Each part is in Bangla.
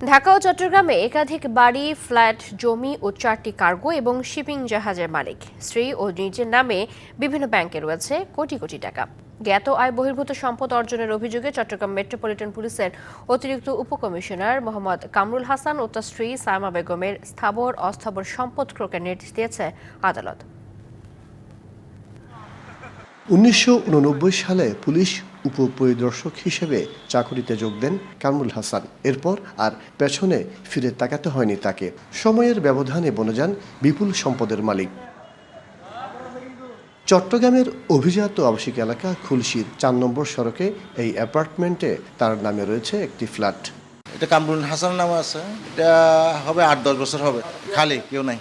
ঢাকা ও চট্টগ্রামে একাধিক বাড়ি, ফ্ল্যাট, জমি ও চারটি কার্গো এবং শিপিং জাহাজের মালিক। স্ত্রী ও নিজের নামে বিভিন্ন ব্যাংকে রয়েছে কোটি কোটি টাকা। জ্ঞাত আয় বহির্ভূত সম্পদ অর্জনের অভিযোগে চট্টগ্রাম মেট্রোপলিটন পুলিশের অতিরিক্ত উপকমিশনার মোহাম্মদ কামরুল হাসান ও তার স্ত্রী সায়মা বেগমের স্থাবর অস্থাবর সম্পদ ক্রোকের নির্দেশ দিয়েছে আদালত। উনিশশো উননব্বই সালে পুলিশ উপপরিদর্শক হিসেবে চাকুরিতে যোগ দেন কামরুল হাসান। এরপর আর পেছনে ফিরে তাকাতে হয়নি তাকে। সময়ের ব্যবধানে বনে যান বিপুল সম্পদের মালিক। চট্টগ্রামের অভিজাত আবাসিক এলাকা খুলশির চার নম্বর সড়কে এই অ্যাপার্টমেন্টে তার নামে রয়েছে একটি ফ্ল্যাট। এটা কামরুল হাসান নাম আছে। এটা হবে আট, দশ বছর হবে। খালি, কেউ নাই।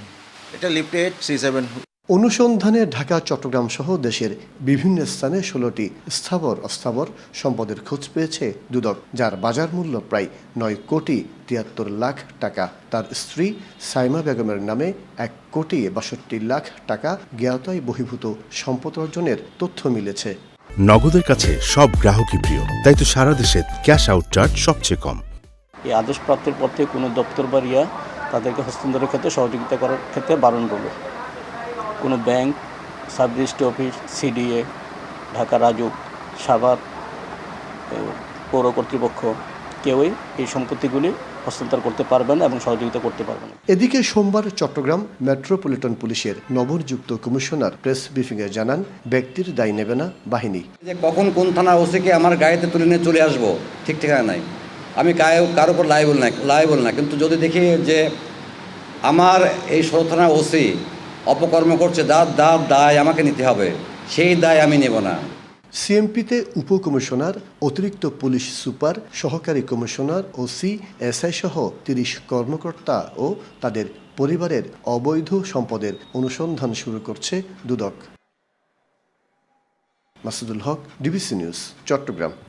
এটা লিফট এইট থ্রি সেভেন। অনুসন্ধানে ঢাকা চট্টগ্রাম সহ দেশের বিভিন্ন স্থানে ষোলোটি স্থাবর অস্থাবর সম্পদের খোঁজ পেয়েছে দুদক যার বাজার মূল্য প্রায় নয় কোটি তিয়াত্তর লাখ টাকা। তার স্ত্রী সাইমা বেগমের নামে এক কোটি বাষট্টি লাখ টাকা জ্ঞাতয় বহির্ভূত সম্পদ অর্জনের তথ্য মিলেছে। নগদের কাছে সব গ্রাহকই প্রিয় তাই তো সারা দেশে ক্যাশ আউট চার্জ সবচেয়ে কম। এই আদেশ প্রাপ্তির পর থেকে কোনো দপ্তর বা রিয়া তাদেরকে হস্তান্তরের ক্ষেত্রে সহযোগিতা করার ক্ষেত্রে বারণ করল। কোনো bank sub registry office CDA Dhaka Rajuk Savar পৌর কর্তৃপক্ষ কেউই এই সম্পত্তিগুলি হস্তান্তর করতে পারবে না এবং সহযোগিতা করতে পারবে না। এদিকে সোমবার চট্টগ্রাম মেট্রোপলিটন পুলিশের নবনিযুক্ত কমিশনার প্রেস ব্রিফিংয়ে জানান ব্যক্তির দায় নেবে না বাহিনী। যে কখন কোন থানা ওসিকে আমার গাড়িতে তুলে নিয়ে চলে আসব ঠিক ঠিকানা নাই। আমি কায় কারোর উপর লাইবল না লাইবল না। কিন্তু যদি দেখি যে আমার এই ষোলো থানা ওসি অপকর্ম করছে, দাঁত দাঁত, দায় আমাকে নিতে হবে, সেই দায় আমি নেব না। সিএমপিতে উপকমিশনার, অতিরিক্ত পুলিশ সুপার, সহকারী কমিশনার ও সি এসআই সহ তিরিশ কর্মকর্তা ও তাদের পরিবারের অবৈধ সম্পদের অনুসন্ধান শুরু করছে দুদক। Masudul Haque, DBC news, Chattogram.